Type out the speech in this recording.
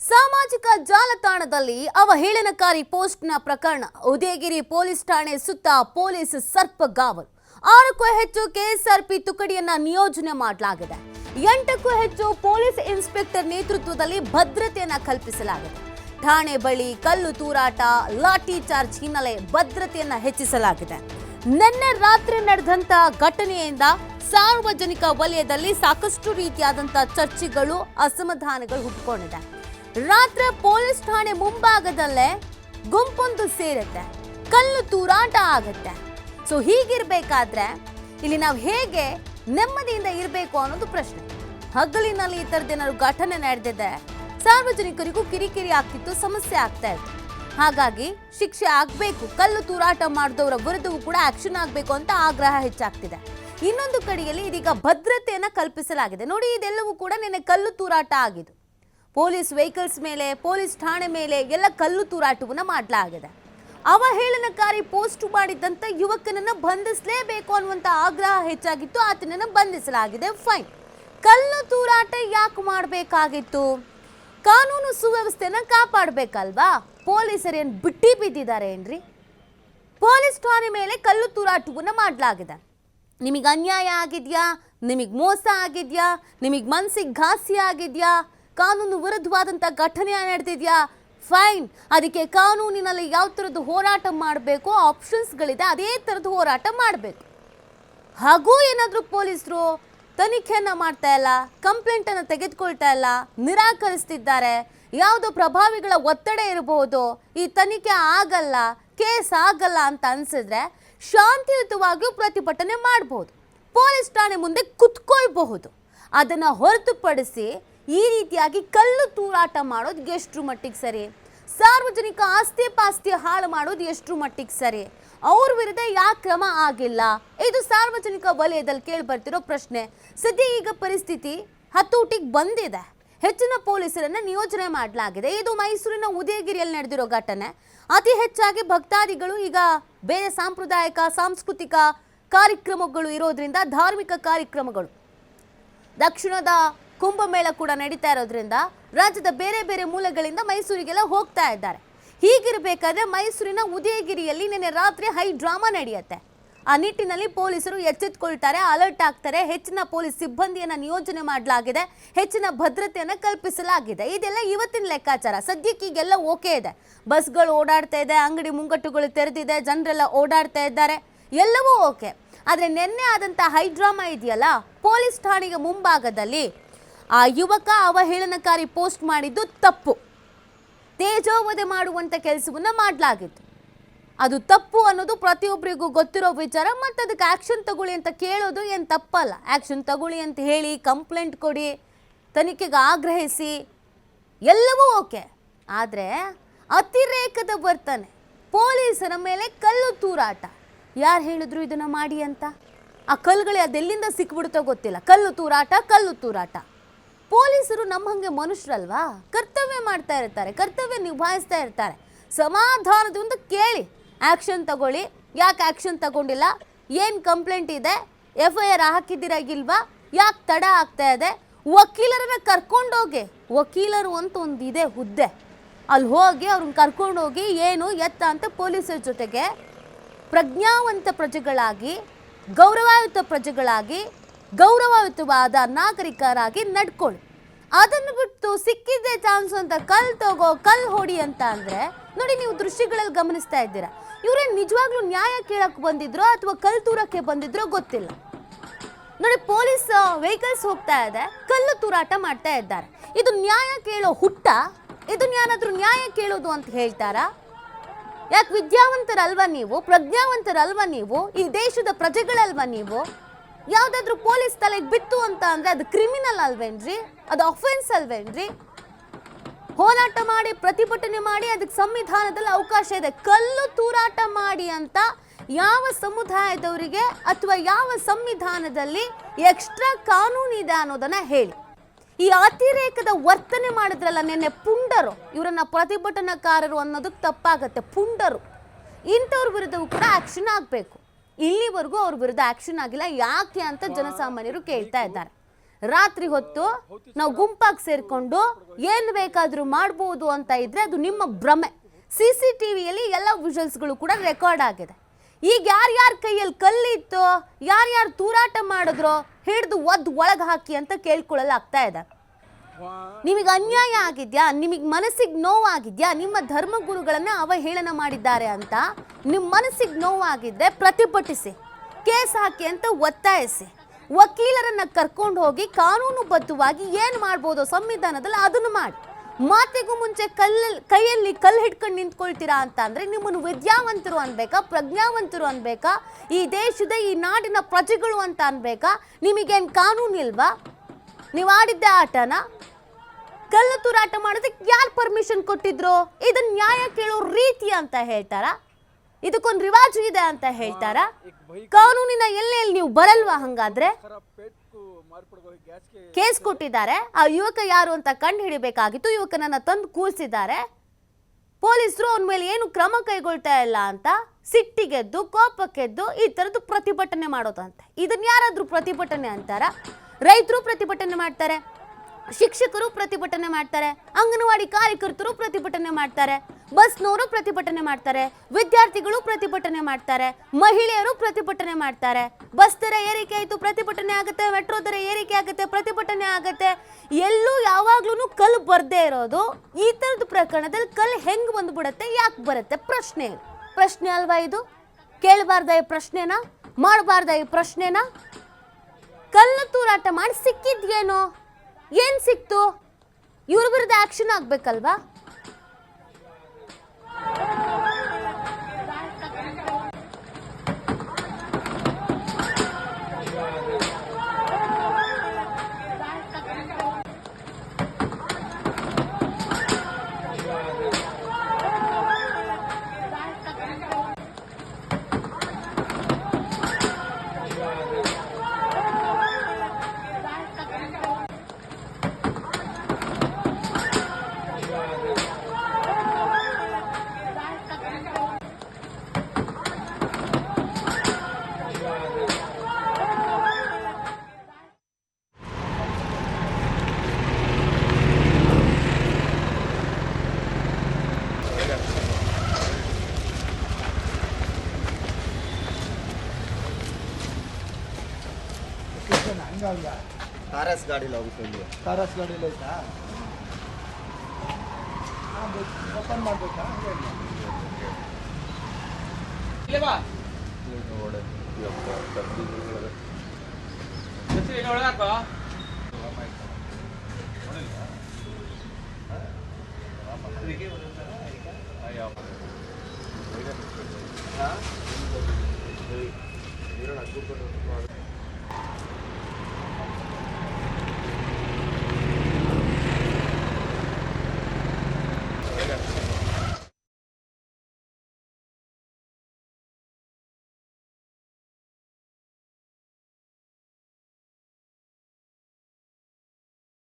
ಸಾಮಾಜಿಕ ಜಾಲತಾಣದಲ್ಲಿ ಅವಹೇಳನಕಾರಿ ಪೋಸ್ಟ್ನ ಪ್ರಕರಣ. ಉದಯಗಿರಿ ಪೊಲೀಸ್ ಠಾಣೆ ಸುತ್ತ ಪೊಲೀಸ್ ಸರ್ಪಗಾವಲು ಆರಕ್ಕೂ ಹೆಚ್ಚು ಕೆಎಸ್ಆರ್ಪಿ ತುಕಡಿಯನ್ನ ನಿಯೋಜನೆ ಮಾಡಲಾಗಿದೆ. ಎಂಟಕ್ಕೂ ಹೆಚ್ಚು ಪೊಲೀಸ್ ಇನ್ಸ್ಪೆಕ್ಟರ್ ನೇತೃತ್ವದಲ್ಲಿ ಭದ್ರತೆಯನ್ನ ಕಲ್ಪಿಸಲಾಗಿದೆ. ಠಾಣೆ ಬಳಿ ಕಲ್ಲು ತೂರಾಟ, ಲಾಠಿ ಚಾರ್ಜ್ ಹಿನ್ನೆಲೆ ಭದ್ರತೆಯನ್ನ ಹೆಚ್ಚಿಸಲಾಗಿದೆ. ನಿನ್ನೆ ರಾತ್ರಿ ನಡೆದಂತಹ ಘಟನೆಯಿಂದ ಸಾರ್ವಜನಿಕ ವಲಯದಲ್ಲಿ ಸಾಕಷ್ಟು ರೀತಿಯಾದಂತಹ ಚರ್ಚೆಗಳು, ಅಸಮಾಧಾನಗಳು ಹುಟ್ಟಿಕೊಂಡಿದೆ ರಾತ್ರಿ ಪೊಲೀಸ್ ಠಾಣೆ ಮುಂಭಾಗದಲ್ಲೇ ಗುಂಪೊಂದು ಸೇರುತ್ತೆ. ಕಲ್ಲು ತೂರಾಟ ಆಗುತ್ತೆ. ಸೊ ಹೀಗಿರ್ಬೇಕಾದ್ರೆ ಇಲ್ಲಿ ನಾವು ಹೇಗೆ ನೆಮ್ಮದಿಯಿಂದ ಇರಬೇಕು ಅನ್ನೋದು ಪ್ರಶ್ನೆ. ಹಗಲಿನಲ್ಲಿ ಈ ಥರದ್ದೇನಾದ್ರು ಘಟನೆ ನಡೆದಿದೆ, ಸಾರ್ವಜನಿಕರಿಗೂ ಕಿರಿಕಿರಿ ಆಗ್ತಿತ್ತು, ಸಮಸ್ಯೆ ಆಗ್ತಾ ಇತ್ತು. ಹಾಗಾಗಿ ಶಿಕ್ಷೆ ಆಗಬೇಕು, ಕಲ್ಲು ತೂರಾಟ ಮಾಡಿದವರ ವಿರುದ್ಧವೂ ಕೂಡ ಆಕ್ಷನ್ ಆಗಬೇಕು ಅಂತ ಆಗ್ರಹ ಹೆಚ್ಚಾಗ್ತಿದೆ. ಇನ್ನೊಂದು ಕಡೆಯಲ್ಲಿ ಇದೀಗ ಭದ್ರತೆಯನ್ನು ಕಲ್ಪಿಸಲಾಗಿದೆ. ನೋಡಿ, ಇದೆಲ್ಲವೂ ಕೂಡ ನಿನ್ನೆ ಕಲ್ಲು ತೂರಾಟ ಆಗಿದೆ ಪೊಲೀಸ್ ವೆಹಿಕಲ್ಸ್ ಮೇಲೆ, ಪೊಲೀಸ್ ಠಾಣೆ ಮೇಲೆ ಎಲ್ಲ ಕಲ್ಲು ತೂರಾಟವನ್ನು ಮಾಡಲಾಗಿದೆ. ಅವಹೇಳನಕಾರಿ ಪೋಸ್ಟ್ ಮಾಡಿದ್ದಂಥ ಯುವಕನನ್ನು ಬಂಧಿಸಲೇಬೇಕು ಅನ್ನುವಂತ ಆಗ್ರಹ ಹೆಚ್ಚಾಗಿತ್ತು. ಆತನನ್ನು ಬಂಧಿಸಲಾಗಿದೆ. ಫೈನ್. ಕಲ್ಲು ತೂರಾಟ ಯಾಕೆ ಮಾಡಬೇಕಾಗಿತ್ತು? ಕಾನೂನು ಸುವ್ಯವಸ್ಥೆನ ಕಾಪಾಡಬೇಕಲ್ವಾ? ಪೊಲೀಸರೇನು ಬಿಟ್ಟಿ ಬಿದ್ದಿದ್ದಾರೆ ಏನ್ರಿ? ಪೊಲೀಸ್ ಠಾಣೆ ಮೇಲೆ ಕಲ್ಲು ತೂರಾಟವನ್ನು ಮಾಡಲಾಗಿದೆ. ನಿಮಗೆ ಅನ್ಯಾಯ ಆಗಿದೆಯಾ? ನಿಮಗೆ ಮೋಸ ಆಗಿದೆಯಾ? ನಿಮಗೆ ಮನಸ್ಸಿಗೆ ಘಾಸಿ ಆಗಿದೆಯಾ? ಕಾನೂನು ವಿರುದ್ಧವಾದಂಥ ಘಟನೆ ನಡೆದಿದೆಯಾ? ಫೈನ್. ಅದಕ್ಕೆ ಕಾನೂನಿನಲ್ಲಿ ಯಾವ ಥರದ್ದು ಹೋರಾಟ ಮಾಡಬೇಕು ಆಪ್ಷನ್ಸ್ಗಳಿದೆ, ಅದೇ ಥರದ್ದು ಹೋರಾಟ ಮಾಡಬೇಕು. ಹಾಗೂ ಏನಾದರೂ ಪೊಲೀಸರು ತನಿಖೆಯನ್ನು ಮಾಡ್ತಾ ಇಲ್ಲ, ಕಂಪ್ಲೇಂಟನ್ನು ತೆಗೆದುಕೊಳ್ತಾ ಇಲ್ಲ, ನಿರಾಕರಿಸ್ತಿದ್ದಾರೆ, ಯಾವುದೋ ಪ್ರಭಾವಿಗಳ ಒತ್ತಡ ಇರಬಹುದು ಈ ತನಿಖೆ ಆಗಲ್ಲ, ಕೇಸ್ ಆಗಲ್ಲ ಅಂತ ಅನ್ಸಿದ್ರೆ ಶಾಂತಿಯುತವಾಗಿಯೂ ಪ್ರತಿಭಟನೆ ಮಾಡಬಹುದು ಪೊಲೀಸ್ ಠಾಣೆ ಮುಂದೆ ಕುತ್ಕೊಳ್ಬಹುದು. ಅದನ್ನ ಹೊರತುಪಡಿಸಿ ಈ ರೀತಿಯಾಗಿ ಕಲ್ಲು ತೂರಾಟ ಮಾಡೋದು ಎಷ್ಟು ಮಟ್ಟಿಗೆ ಸರಿ? ಸಾರ್ವಜನಿಕ ಆಸ್ತಿ ಪಾಸ್ತಿ ಹಾಳು ಮಾಡೋದು ಎಷ್ಟು ಮಟ್ಟಿಗೆ ಸರಿ? ಅವ್ರ ವಿರುದ್ಧ ಯಾಕೆ ಕ್ರಮ ಆಗಿಲ್ಲ? ಇದು ಸಾರ್ವಜನಿಕ ವಲಯದಲ್ಲಿ ಕೇಳಿ ಬರ್ತಿರೋ ಪ್ರಶ್ನೆ. ಸದ್ಯ ಈಗ ಪರಿಸ್ಥಿತಿ ಹತೋಟಿಗೆ ಬಂದಿದೆ. ಹೆಚ್ಚಿನ ಪೊಲೀಸರನ್ನು ನಿಯೋಜನೆ ಮಾಡಲಾಗಿದೆ. ಇದು ಮೈಸೂರಿನ ಉದಯಗಿರಿಯಲ್ಲಿ ನಡೆದಿರೋ ಘಟನೆ. ಅತಿ ಹೆಚ್ಚಾಗಿ ಭಕ್ತಾದಿಗಳು ಈಗ ಬೇರೆ ಸಾಂಪ್ರದಾಯಿಕ, ಸಾಂಸ್ಕೃತಿಕ ಕಾರ್ಯಕ್ರಮಗಳು ಇರೋದ್ರಿಂದ, ಧಾರ್ಮಿಕ ಕಾರ್ಯಕ್ರಮಗಳು ದಕ್ಷಿಣದ ಕುಂಭಮೇಳ ಕೂಡ ನಡೀತಾ ಇರೋದ್ರಿಂದ ರಾಜ್ಯದ ಬೇರೆ ಬೇರೆ ಮೂಲಗಳಿಂದ ಮೈಸೂರಿಗೆಲ್ಲ ಹೋಗ್ತಾ ಇದ್ದಾರೆ. ಹೀಗಿರಬೇಕಾದ್ರೆ ಮೈಸೂರಿನ ಉದಯಗಿರಿಯಲ್ಲಿ ನಿನ್ನೆ ರಾತ್ರಿ ಹೈ ಡ್ರಾಮಾ ನಡೆಯುತ್ತೆ. ಆ ನಿಟ್ಟಿನಲ್ಲಿ ಪೊಲೀಸರು ಎಚ್ಚೆತ್ತುಕೊಳ್ತಾರೆ ಅಲರ್ಟ್ ಆಗ್ತಾರೆ. ಹೆಚ್ಚಿನ ಪೊಲೀಸ್ ಸಿಬ್ಬಂದಿಯನ್ನು ನಿಯೋಜನೆ ಮಾಡಲಾಗಿದೆ. ಹೆಚ್ಚಿನ ಭದ್ರತೆಯನ್ನು ಕಲ್ಪಿಸಲಾಗಿದೆ. ಇದೆಲ್ಲ ಇವತ್ತಿನ ಲೆಕ್ಕಾಚಾರ. ಸದ್ಯಕ್ಕೆ ಈಗೆಲ್ಲ ಓಕೆ ಇದೆ. ಬಸ್ಗಳು ಓಡಾಡ್ತಾ ಇದೆ, ಅಂಗಡಿ ಮುಂಗಟ್ಟುಗಳು ತೆರೆದಿದೆ, ಜನರೆಲ್ಲ ಓಡಾಡ್ತಾ ಇದ್ದಾರೆ. ಎಲ್ಲವೂ ಓಕೆ. ಆದರೆ ನಿನ್ನೆ ಆದಂಥ ಹೈಡ್ರಾಮಾ ಇದೆಯಲ್ಲ, ಪೊಲೀಸ್ ಠಾಣೆಗೆ ಮುಂಭಾಗದಲ್ಲಿ ಆ ಯುವಕ ಅವಹೇಳನಕಾರಿ ಪೋಸ್ಟ್ ಮಾಡಿದ್ದು ತಪ್ಪು. ತೇಜೋವಧೆ ಮಾಡುವಂಥ ಕೆಲಸವನ್ನು ಮಾಡಲಾಗಿತ್ತು. ಅದು ತಪ್ಪು ಅನ್ನೋದು ಪ್ರತಿಯೊಬ್ಬರಿಗೂ ಗೊತ್ತಿರೋ ವಿಚಾರ, ಮತ್ತು ಅದಕ್ಕೆ ಆ್ಯಕ್ಷನ್ ತಗೊಳ್ಳಿ ಅಂತ ಕೇಳೋದು ಏನು ತಪ್ಪಲ್ಲ. ಆ್ಯಕ್ಷನ್ ತಗೊಳ್ಳಿ ಅಂತ ಹೇಳಿ ಕಂಪ್ಲೇಂಟ್ ಕೊಡಿ, ತನಿಖೆಗೆ ಆಗ್ರಹಿಸಿ, ಎಲ್ಲವೂ ಓಕೆ. ಆದರೆ ಅತಿರೇಕದ ವರ್ತನೆ, ಪೊಲೀಸರ ಮೇಲೆ ಕಲ್ಲು ತೂರಾಟ. ಯಾರು ಹೇಳಿದ್ರು ಇದನ್ನು ಮಾಡಿ ಅಂತ? ಆ ಕಲ್ಲುಗಳೇ ಅದೆಲ್ಲಿಂದ ಸಿಕ್ಬಿಡುತ್ತೋ ಗೊತ್ತಿಲ್ಲ. ಕಲ್ಲು ತೂರಾಟ ಕಲ್ಲು ತೂರಾಟ. ಪೊಲೀಸರು ನಮ್ಮ ಹಾಗೆ ಮನುಷ್ಯರಲ್ವಾ ಕರ್ತವ್ಯ ಮಾಡ್ತಾ ಇರ್ತಾರೆ, ಕರ್ತವ್ಯ ನಿಭಾಯಿಸ್ತಾ ಇರ್ತಾರೆ. ಸಮಾಧಾನದಿಂದ ಕೇಳಿ. ಆ್ಯಕ್ಷನ್ ತಗೊಳ್ಳಿ. ಯಾಕೆ ಆ್ಯಕ್ಷನ್ ತಗೊಂಡಿಲ್ಲ? ಏನು ಕಂಪ್ಲೇಂಟ್ ಇದೆ? ಎಫ್ ಐ ಆರ್ ಹಾಕಿದ್ದೀರಾ ಇಲ್ವಾ ಯಾಕೆ ತಡ ಆಗ್ತಾ ಇದೆ? ವಕೀಲರನ್ನ ಕರ್ಕೊಂಡೋಗಿ. ವಕೀಲರು ಅಂತ ಒಂದು ಇದೆ ಹುದ್ದೆ. ಅಲ್ಲಿ ಹೋಗಿ ಅವ್ರನ್ನ ಕರ್ಕೊಂಡೋಗಿ ಏನು ಎತ್ತ ಅಂತ ಪೊಲೀಸರ ಜೊತೆಗೆ ಪ್ರಜ್ಞಾವಂತ ಪ್ರಜೆಗಳಾಗಿ, ಗೌರವಾಯುತ ಪ್ರಜೆಗಳಾಗಿ, ಗೌರವಾಯುತವಾದ ನಾಗರಿಕರಾಗಿ ನಡ್ಕೊಳ್ಳಿ ಅದನ್ನು ಬಿಟ್ಟು ಸಿಕ್ಕಿದ್ದೆ ಚಾನ್ಸ್ ಅಂತ ಕಲ್ ತಗೋ ಕಲ್ ಹೊಡಿ ಅಂತ ಅಂದರೆ, ನೋಡಿ ನೀವು ದೃಶ್ಯಗಳಲ್ಲಿ ಗಮನಿಸ್ತಾ ಇದ್ದೀರಾ. ಇವರೇನು ನಿಜವಾಗ್ಲೂ ನ್ಯಾಯ ಕೇಳಕ್ ಬಂದಿದ್ರೋ ಅಥವಾ ಕಲ್ ತೂರಕ್ಕೆ ಬಂದಿದ್ರೋ ಗೊತ್ತಿಲ್ಲ. ನೋಡಿ, ಪೊಲೀಸ್ ವೆಹಿಕಲ್ಸ್ ಹೋಗ್ತಾ ಇದೆ, ಕಲ್ಲು ತೂರಾಟ ಮಾಡ್ತಾ ಇದ್ದಾರೆ. ಇದು ನ್ಯಾಯ ಕೇಳೋ ಹುಟ್ಟ? ಇದನ್ನ ಯಾರಾದ್ರೂ ನ್ಯಾಯ ಕೇಳೋದು ಅಂತ ಹೇಳ್ತಾರಾ? ಯಾಕೆ ವಿದ್ಯಾವಂತರಲ್ವಾ ನೀವು? ಪ್ರಜ್ಞಾವಂತರಲ್ವ ನೀವು? ಈ ದೇಶದ ಪ್ರಜೆಗಳಲ್ವಾ ನೀವು? ಯಾವುದಾದ್ರೂ ಪೊಲೀಸ್ ತಲೆಗೆ ಬಿತ್ತು ಅಂತ ಅಂದ್ರೆ ಅದು ಕ್ರಿಮಿನಲ್ ಅಲ್ವೇನ್ರಿ? ಅದು ಅಫೆನ್ಸ್ ಅಲ್ವೇನ್ರಿ? ಹೋರಾಟ ಮಾಡಿ, ಪ್ರತಿಭಟನೆ ಮಾಡಿ, ಅದಕ್ಕೆ ಸಂವಿಧಾನದಲ್ಲಿ ಅವಕಾಶ ಇದೆ. ಕಲ್ಲು ತೂರಾಟ ಮಾಡಿ ಅಂತ ಯಾವ ಸಮುದಾಯದವರಿಗೆ ಅಥವಾ ಯಾವ ಸಂವಿಧಾನದಲ್ಲಿ ಎಕ್ಸ್ಟ್ರಾ ಕಾನೂನು ಇದೆ ಅನ್ನೋದನ್ನ ಹೇಳಿ. ಈ ಅತಿರೇಕದ ವರ್ತನೆ ಮಾಡಿದ್ರಲ್ಲ ನಿನ್ನೆ ಪುಂಡರು. ಇವರನ್ನ ಪ್ರತಿಭಟನಾಕಾರರು ಅನ್ನೋದಕ್ಕೆ ತಪ್ಪಾಗತ್ತೆ, ಪುಂಡರು. ಇಂಥವ್ರ ವಿರುದ್ಧವೂ ಕೂಡ ಆಕ್ಷನ್ ಆಗಬೇಕು. ಇಲ್ಲಿವರೆಗೂ ಅವ್ರ ವಿರುದ್ಧ ಆಕ್ಷನ್ ಆಗಿಲ್ಲ. ಯಾಕೆ ಅಂತ ಜನಸಾಮಾನ್ಯರು ಕೇಳ್ತಾ ಇದ್ದಾರೆ. ರಾತ್ರಿ ಹೊತ್ತು ನಾವು ಗುಂಪಾಗಿ ಸೇರಿಕೊಂಡು ಏನು ಬೇಕಾದರೂ ಮಾಡ್ಬೋದು ಅಂತ ಇದ್ರೆ ಅದು ನಿಮ್ಮ ಭ್ರಮೆ. ಸಿ ಸಿ ಟಿ ವಿಯಲ್ಲಿ ಎಲ್ಲ ವಿಜುವಲ್ಸ್ಗಳು ಕೂಡ ರೆಕಾರ್ಡ್ ಆಗಿದೆ. ಈಗ ಯಾರ್ಯಾರ ಕೈಯಲ್ಲಿ ಕಲ್ಲಿತ್ತು ಯಾರ್ಯಾರು ತೂರಾಟ ಮಾಡಿದ್ರು ಹಿಡಿದು ಒದ್ದು ಒಳಗೆ ಹಾಕಿ ಅಂತ ಕೇಳ್ಕೊಳ್ಳಲಾಗ್ತಾ ಇದೆ. ನಿಮಗೆ ಅನ್ಯಾಯ ಆಗಿದ್ಯಾ? ನಿಮಗೆ ಮನಸ್ಸಿಗೆ ನೋವಾಗಿದ್ಯಾ? ನಿಮ್ಮ ಧರ್ಮಗುರುಗಳನ್ನ ಅವಹೇಳನ ಮಾಡಿದ್ದಾರೆ ಅಂತ ನಿಮ್ಮ ಮನಸ್ಸಿಗೆ ನೋವಾಗಿದ್ರೆ ಪ್ರತಿಭಟಿಸಿ, ಕೇಸ್ ಹಾಕಿ ಅಂತ ಒತ್ತಾಯಿಸಿ. ವಕೀಲರನ್ನ ಕರ್ಕೊಂಡು ಹೋಗಿ ಕಾನೂನುಬದ್ಧವಾಗಿ ಏನು ಮಾಡ್ಬೋದು ಸಂವಿಧಾನದಲ್ಲಿ ಅದನ್ನು ಮಾಡಿ. ಮಾತಿಗೂ ಮುಂಚೆ ಕಲ್ಲಲ್ಲಿ ಕೈಯಲ್ಲಿ ಕಲ್ಲು ಹಿಡ್ಕೊಂಡು ನಿಂತ್ಕೊಳ್ತೀರಾ ಅಂತ ಅಂದರೆ ನಿಮ್ಮನ್ನು ವಿದ್ಯಾವಂತರು ಅನ್ಬೇಕಾ, ಪ್ರಜ್ಞಾವಂತರು ಅನ್ಬೇಕಾ, ಈ ದೇಶದ ಈ ನಾಡಿನ ಪ್ರಜೆಗಳು ಅಂತ ಅನ್ಬೇಕಾ, ನಿಮಗೇನು ಕಾನೂನು ಇಲ್ವಾ? ನೀವು ಆಡಿದ್ದೆ ಆಟನ? ಕಲ್ಲು ತೂರಾಟ ಮಾಡೋದಕ್ಕೆ ಯಾರು ಪರ್ಮಿಷನ್ ಕೊಟ್ಟಿದ್ರು? ಇದನ್ನ ನ್ಯಾಯ ಕೇಳೋ ರೀತಿ ಅಂತ ಹೇಳ್ತಾರ? ಇದಕ್ಕೊಂದು ರಿವಾಜು ಇದೆ ಅಂತ ಹೇಳ್ತಾರ? ಕಾನೂನಿನ ಎಲ್ಲೆಲ್ಲಿ ನೀವು ಬರಲ್ವಾ ಹಂಗಾದ್ರೆ? ಕೇಸ್ ಕೊಟ್ಟಿದ್ದಾರೆ. ಆ ಯುವಕ ಯಾರು ಅಂತ ಕಂಡು ಹಿಡಿಬೇಕಾಗಿತ್ತು. ಯುವಕನನ್ನ ತಂದು ಕೂರಿಸಿದ್ದಾರೆ. ಪೊಲೀಸರು ಅವನ ಮೇಲೆ ಏನು ಕ್ರಮ ಕೈಗೊಳ್ತಾ ಇಲ್ಲ ಅಂತ ಸಿಟ್ಟಿಗೆದ್ದು ಕೋಪಕ್ಕೆದ್ದು ಈ ಥರದ್ದು ಪ್ರತಿಭಟನೆ ಮಾಡೋದಂತೆ. ಇದನ್ನ ಯಾರಾದ್ರೂ ಪ್ರತಿಭಟನೆ ಅಂತಾರ? ರೈತರು ಪ್ರತಿಭಟನೆ ಮಾಡ್ತಾರೆ. ಶಿಕ್ಷಕರು ಪ್ರತಿಭಟನೆ ಮಾಡ್ತಾರೆ, ಅಂಗನವಾಡಿ ಕಾರ್ಯಕರ್ತರು ಪ್ರತಿಭಟನೆ ಮಾಡ್ತಾರೆ ಬಸ್ನವರು ಪ್ರತಿಭಟನೆ ಮಾಡ್ತಾರೆ, ವಿದ್ಯಾರ್ಥಿಗಳು ಪ್ರತಿಭಟನೆ ಮಾಡ್ತಾರೆ, ಮಹಿಳೆಯರು ಪ್ರತಿಭಟನೆ ಮಾಡ್ತಾರೆ. ಬಸ್ ದರ ಏರಿಕೆ ಆಯಿತು, ಪ್ರತಿಭಟನೆ ಆಗುತ್ತೆ, ಮೆಟ್ರೋ ದರ ಏರಿಕೆ ಆಗುತ್ತೆ, ಪ್ರತಿಭಟನೆ ಆಗುತ್ತೆ. ಎಲ್ಲೂ ಯಾವಾಗ್ಲೂ ಕಲ್ಲು ಬರ್ದೇ ಇರೋದು, ಈ ಥರದ ಪ್ರಕರಣದಲ್ಲಿ ಕಲ್ಲು ಹೆಂಗ್ ಬಂದ್ಬಿಡತ್ತೆ, ಯಾಕೆ ಬರುತ್ತೆ ಪ್ರಶ್ನೆ ಪ್ರಶ್ನೆ ಅಲ್ವಾ ಇದು? ಕೇಳಬಾರ್ದ ಈ ಪ್ರಶ್ನೆನ? ಮಾಡಬಾರ್ದ ಈ ಪ್ರಶ್ನೆನ? ಕಲ್ಲು ತೂರಾಟ ಮಾಡಿ ಸಿಕ್ಕಿದ್ಯೇನೋ? ಏನ್ ಸಿಕ್ತು? ಇವ್ರ ವಿರುದ್ಧ ಆಕ್ಷನ್ ಆಗ್ಬೇಕಲ್ವಾ? ಹಂಗಲ್ಲ ತಾರಸ್ ಗಾಡಿಲಿ ಹೋಗ್ಕೊಂಡು ತಾರಸ್ ಗಾಡಿಲಿ ಐತಾ ಓಪನ್ ಮಾಡ್ಬೇಕಾ? ಒಳಗಾಕ.